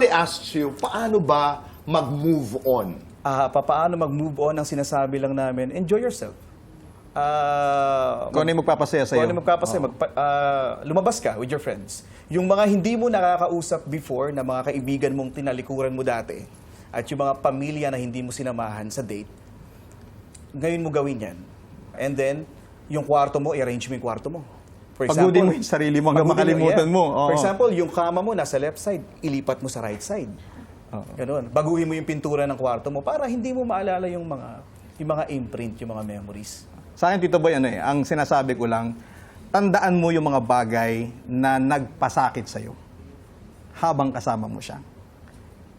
They asked you, paano ba mag-move on? Ah, papaano mag-move on ang sinasabi lang namin, enjoy yourself. Ah, Kung ano yung magpapasaya Kung sa'yo. ano magpapasaya, magpa- ah, lumabas ka with your friends. Yung mga hindi mo nakakausap before na mga kaibigan mong tinalikuran mo dati at yung mga pamilya na hindi mo sinamahan sa date, ngayon mo gawin yan. And then, yung kwarto mo, i-arrange mo yung kwarto mo. For Pagudin mo yung sarili mo hanggang makalimutan mo. Oo. For example, yung kama mo nasa left side, ilipat mo sa right side. Ganun. Baguhin mo yung pintura ng kwarto mo para hindi mo maalala yung mga yung mga imprint, yung mga memories. Sa akin, Tito Boy, ano eh, ang sinasabi ko lang, tandaan mo yung mga bagay na nagpasakit sa'yo habang kasama mo siya.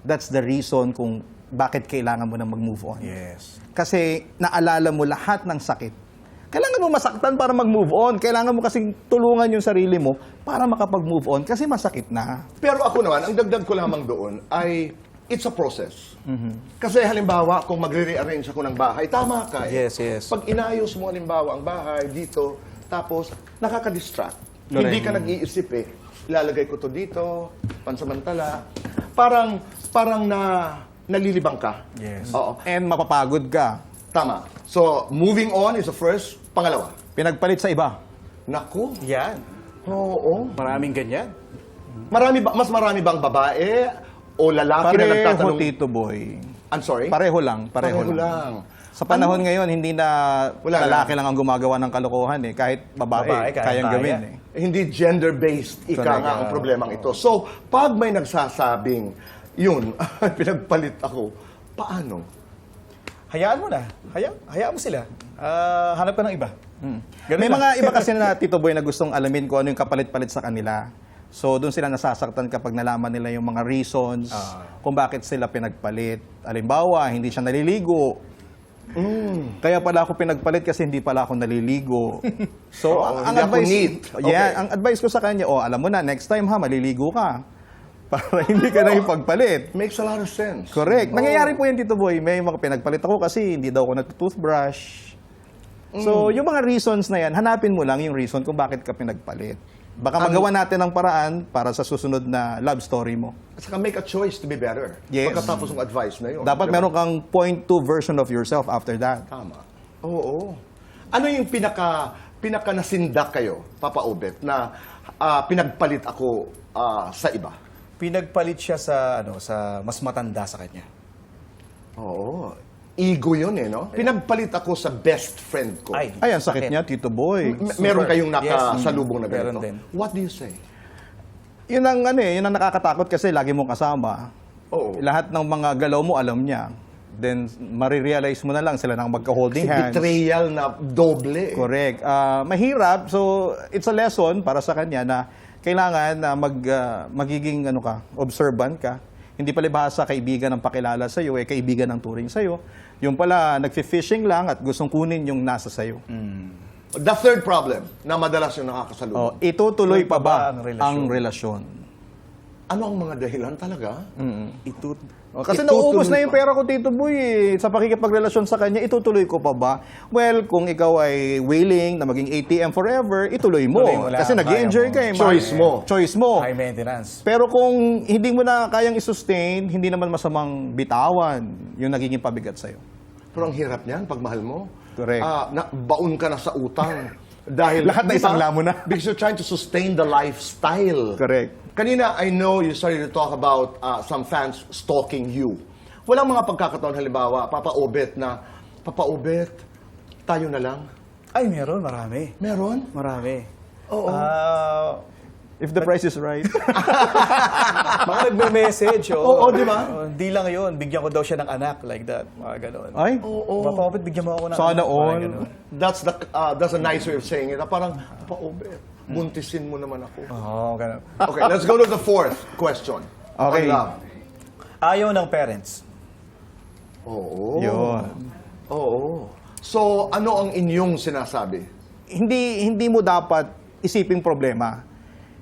That's the reason kung bakit kailangan mo na mag-move on. Yes. Kasi naalala mo lahat ng sakit. Kailangan mo masaktan para mag-move on. Kailangan mo kasing tulungan yung sarili mo para makapag-move on kasi masakit na. Pero ako naman, ang dagdag ko lamang doon ay it's a process. Kasi halimbawa, kung magre-rearrange ako ng bahay, tama ka eh. Yes, yes. Pag inayos mo halimbawa ang bahay dito, tapos nakaka-distract. Correct. Hindi ka nag-iisip eh. Ilalagay ko to dito, pansamantala. Parang, parang na, nalilibang ka. Yes. Oo. And mapapagod ka. Tama. So, moving on is the first. Pangalawa. Pinagpalit sa iba. Naku. Yan. Oo. Maraming ganyan. Marami ba, mas marami bang babae o lalaki na Pareho, nagtatanong? Tito Boy. I'm sorry? Pareho lang. Pareho, Pareho lang. lang. Sa panahon ngayon, hindi na Wala lalaki lang ang gumagawa ng kalokohan eh. Kahit babae, Babae, kaya kayang kaya. gawin eh. Hindi gender-based, ika Correct. nga ang problemang ito. So, pag may nagsasabing, yun, pinagpalit ako, paano? Hayaan mo na. Hayaan, hayaan mo sila. Ah, hanap ka ng iba. Ganun May lang. mga iba kasi na Tito Boy na gustong alamin kung ano yung kapalit-palit sa kanila. So, doon sila nasasaktan kapag nalaman nila yung mga reasons Ah. kung bakit sila pinagpalit. Alimbawa, hindi siya naliligo. Kaya pala ako pinagpalit kasi hindi pala ako naliligo. So, Oo, ang, ang hindi ako advice, neat. Yeah, Okay. ang advice ko sa kanya, oh, alam mo na, next time ha, maliligo ka. Para hindi ka na ipagpalit. Makes a lot of sense. Correct. Nangyayari po yan, Tito Boy. May mga pinagpalit ako kasi hindi daw ako nagtutoothbrush. So, yung mga reasons na yan, hanapin mo lang yung reason kung bakit ka pinagpalit. Baka Ang- magawa natin ng paraan para sa susunod na love story mo. At saka make a choice to be better. Yes. Pagkatapos ng advice na yun. Dapat Di ba? meron kang point two version of yourself after that. Tama. Oo. Ano yung pinaka pinaka nasindak kayo, Papa Obet, na ah, pinagpalit ako ah, sa iba? Pinagpalit siya sa ano sa mas matanda sa kanya. Oo. Ego yun eh, no? Pinagpalit ako sa best friend ko. Ay, Ay, ang sakit niya, Tito Boy. M- meron kayong Yes. nakasalubong na Mm. Meron ganito. din. What do you say? Yun ang, ano eh, yun ang nakakatakot kasi lagi mong kasama. Oo. Lahat ng mga galaw mo, alam niya. Then, marirealize mo na lang sila nang magka-holding Kasi hands. betrayal na doble. eh. Correct. Ah, mahirap. So, it's a lesson para sa kanya na kailangan na mag, ah, magiging ano ka, observant ka. Hindi palibhasa kaibigan ng pakilala sa iyo, eh kaibigan ng turing sa iyo. Yung pala nagfi-fishing lang at gustong kunin yung nasa sa iyo. The third problem na madalas yung nakakasalubong. Oh, itutuloy pa ba ang ang relasyon? Ano ang mga dahilan talaga? Ito Oh, kasi Itutuloy nauubos na yung pera ko, Tito Boy. eh. Sa pakikipagrelasyon sa kanya, itutuloy ko pa ba? Well, kung ikaw ay willing na maging ATM forever, ituloy mo. Tuloy mo lang, kasi nag enjoy ka eh. Choice mo. Choice mo. high maintenance. Pero kung hindi mo na kayang i-sustain, hindi naman masamang bitawan yung nagiging pabigat sa'yo. Pero ang hirap niyan pag mahal mo. Correct. Ah, na, baon ka na sa utang. Dahil, Lahat na isang lamo na. Because you're trying to sustain the lifestyle. Correct. Kanina, I know you started to talk about ah, some fans stalking you. Walang mga pagkakataon, halimbawa, Papa Obet na, Papa Obet, tayo na lang. Ay, meron, marami. Meron? Marami. Oo. Ah, If the price is right. mga nagme-message. oh. Oo, di ba? Oh, Hindi lang yun. Bigyan ko daw siya ng anak. Like that. Mga ganon. Ay, Oo. Mapapapit, bigyan mo ako ng Sana anak. all. Mga ganon. That's the ah, that's a nice way of saying it. Na parang, Papa Obet, buntisin mo naman ako. Oo, ganon. Okay, let's go to the fourth question. Okay. On love. Ayaw ng parents. Oo. yun. Oo. So, ano ang inyong sinasabi? Hindi, hindi mo dapat isiping problema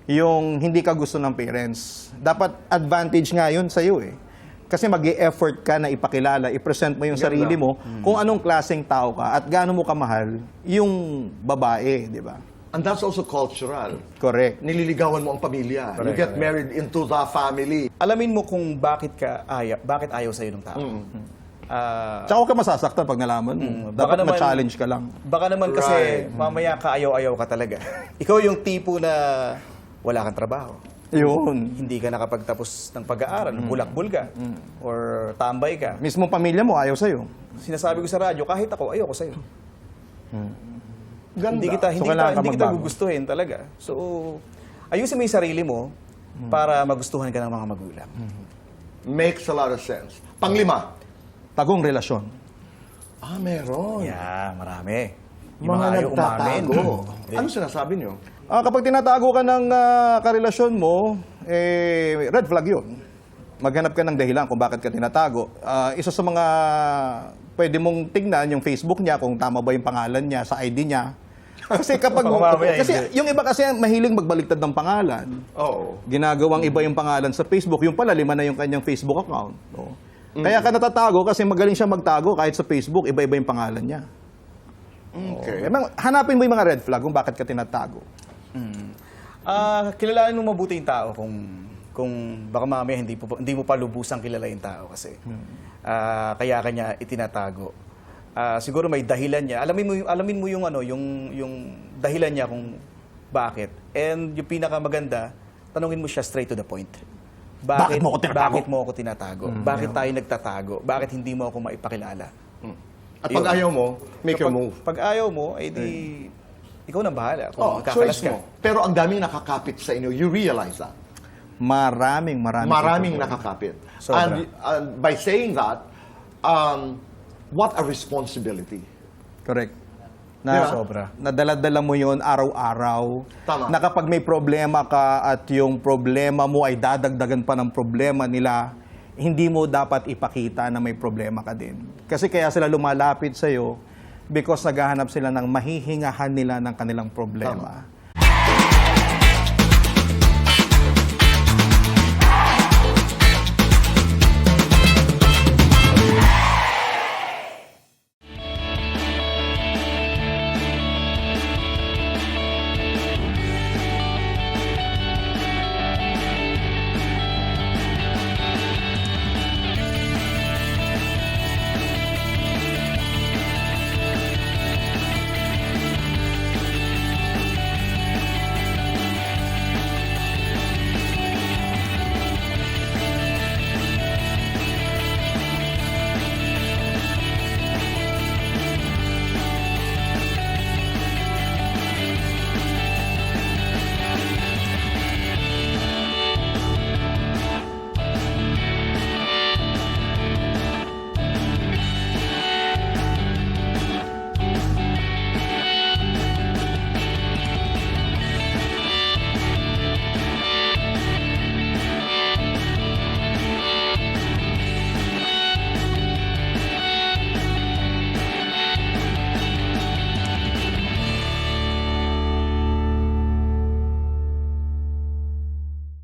yung hindi ka gusto ng parents. Dapat advantage nga yun sa'yo eh. Kasi mag effort ka na ipakilala, i-present mo yung Ganda. sarili mo kung anong klaseng tao ka at gaano mo kamahal yung babae, di ba? And that's also cultural. Correct. Nililigawan mo ang pamilya. you Correct, get correct. married into the family. Alamin mo kung bakit ka ayaw, bakit ayaw sa'yo ng tao. Ah, Tsaka huwag ka masasaktan pag nalaman mo. Mm, Dapat naman- ma-challenge ka lang. Baka naman kasi Right. mamaya ka ayaw-ayaw ka talaga. Ikaw yung tipo na wala kang trabaho. Yun. Hindi ka nakapagtapos ng pag-aaral, bulak-bul ka, or tambay ka. Mismo pamilya mo ayaw sa'yo. Sinasabi ko sa radyo, kahit ako, ayoko sa'yo. Ganda. Hindi kita, hindi kita, kailangan ka hindi kita gugustuhin talaga. So, ayusin mo yung sarili mo para magustuhan ka ng mga magulang. Makes a lot of sense. Panglima. Tagong relasyon. Ah, meron. Yeah, marami. Yung Mga ayaw umamin. ano sinasabi niyo? Ah, kapag tinatago ka ng ah, karelasyon mo, eh, red flag yun. Maghanap ka ng dahilan kung bakit ka tinatago. Ah, isa sa mga pwede mong tignan yung Facebook niya, kung tama ba yung pangalan niya sa ID niya. Kasi kapag... Kasi yung iba kasi mahiling magbaliktad ng pangalan. Oo. Ginagawang iba yung pangalan sa Facebook. Yung pala, lima na yung kanyang Facebook account. No? Kaya ka natatago kasi magaling siya magtago kahit sa Facebook, iba-iba yung pangalan niya. Okay. Eh, hanapin mo yung mga red flag kung bakit ka tinatago. Ah, kilalanin mo mabuti yung tao kung kung baka mamaya hindi po hindi mo pa lubusang kilala yung tao kasi. Ah, kaya kanya itinatago. Ah, siguro may dahilan niya. Alamin mo yung alamin mo yung ano, yung yung dahilan niya kung bakit. And yung pinakamaganda, tanungin mo siya straight to the point. Bakit mo ako tinatago? Bakit mo ako tinatago? Bakit tayo nagtatago? Bakit hindi mo ako maipakilala? At pag Yun. ayaw mo, make your Kapag- move. Pag ayaw mo, eh di, ikaw nang bahala. Kung Oh, magkakalas choice ka. mo. Pero ang daming nakakapit sa inyo. You realize that. Maraming, maraming. Maraming nakakapit. Sobra. And uh, by saying that, um, what a responsibility. Correct. Na, ba? Sobra. Nadala-dala mo yon araw-araw. Tama. Na kapag may problema ka at yung problema mo ay dadagdagan pa ng problema nila, hindi mo dapat ipakita na may problema ka din. Kasi kaya sila lumalapit sa'yo because naghahanap sila ng mahihingahan nila ng kanilang problema.